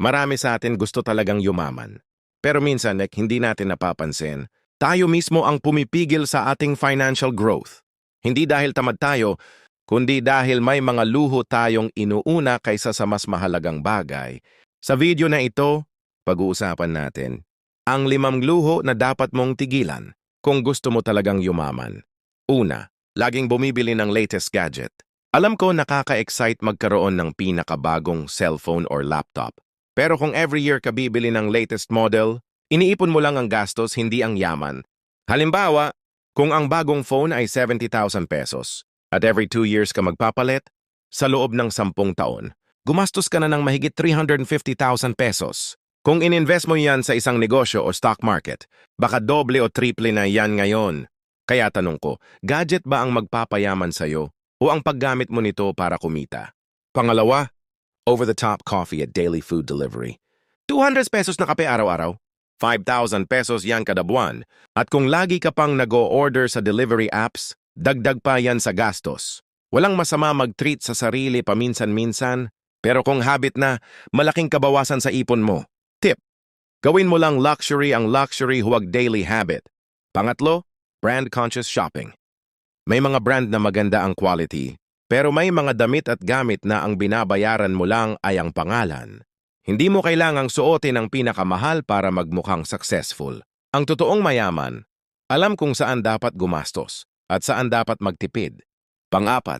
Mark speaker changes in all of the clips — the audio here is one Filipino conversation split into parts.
Speaker 1: Marami sa atin gusto talagang yumaman. Pero minsan, Nick, hindi natin napapansin. Tayo mismo ang pumipigil sa ating financial growth. Hindi dahil tamad tayo, kundi dahil may mga luho tayong inuuna kaysa sa mas mahalagang bagay. Sa video na ito, pag-uusapan natin ang limang luho na dapat mong tigilan kung gusto mo talagang yumaman. Una, laging bumibili ng latest gadget. Alam ko nakaka-excite magkaroon ng pinakabagong cellphone or laptop. Pero kung every year ka bibili ng latest model, iniipon mo lang ang gastos, hindi ang yaman. Halimbawa, kung ang bagong phone ay 70,000 pesos at every 2 years ka magpapalit, sa loob ng 10 taon, gumastos ka na ng mahigit 350,000 pesos. Kung ininvest mo yan sa isang negosyo o stock market, baka doble o triple na yan ngayon. Kaya tanong ko, gadget ba ang magpapayaman sa'yo o ang paggamit mo nito para kumita? Pangalawa, over-the-top coffee at daily food delivery. 200 pesos na kape araw-araw, 5,000 pesos yan kada buwan. At kung lagi ka pang nag-o-order sa delivery apps, dagdag pa yan sa gastos. Walang masama mag-treat sa sarili paminsan-minsan, pero kung habit na, malaking kabawasan sa ipon mo. Tip, gawin mo lang luxury ang luxury huwag daily habit. Pangatlo, brand-conscious shopping. May mga brand na maganda ang quality, pero may mga damit at gamit na ang binabayaran mo lang ay ang pangalan. Hindi mo kailangang suotin ang pinakamahal para magmukhang successful. Ang totoong mayaman, alam kung saan dapat gumastos at saan dapat magtipid. Pangapat,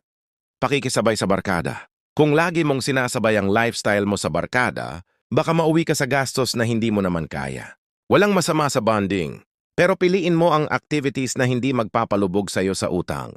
Speaker 1: pakikisabay sa barkada. Kung lagi mong sinasabay ang lifestyle mo sa barkada, baka mauwi ka sa gastos na hindi mo naman kaya. Walang masama sa bonding, pero piliin mo ang activities na hindi magpapalubog sa'yo sa utang.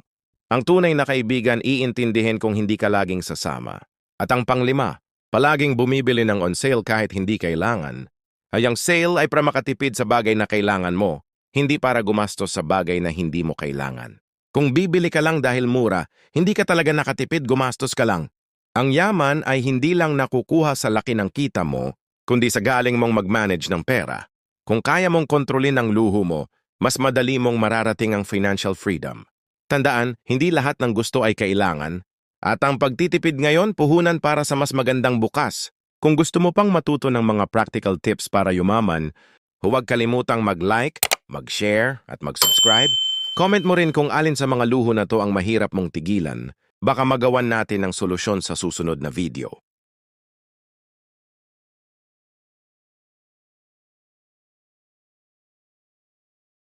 Speaker 1: Ang tunay na kaibigan iintindihin kung hindi ka laging sasama. At ang panglima, palaging bumibili ng on sale kahit hindi kailangan. Ay ang sale ay para makatipid sa bagay na kailangan mo, hindi para gumastos sa bagay na hindi mo kailangan. Kung bibili ka lang dahil mura, hindi ka talaga nakatipid, gumastos ka lang. Ang yaman ay hindi lang nakukuha sa laki ng kita mo, kundi sa galing mong mag-manage ng pera. Kung kaya mong kontrolin ang luho mo, mas madali mong mararating ang financial freedom. Tandaan, hindi lahat ng gusto ay kailangan, at ang pagtitipid ngayon puhunan para sa mas magandang bukas. Kung gusto mo pang matuto ng mga practical tips para yumaman, huwag kalimutang mag-like, mag-share, at mag-subscribe. Comment mo rin kung alin sa mga luho na to ang mahirap mong tigilan. Baka magawan natin ng solusyon sa susunod na video.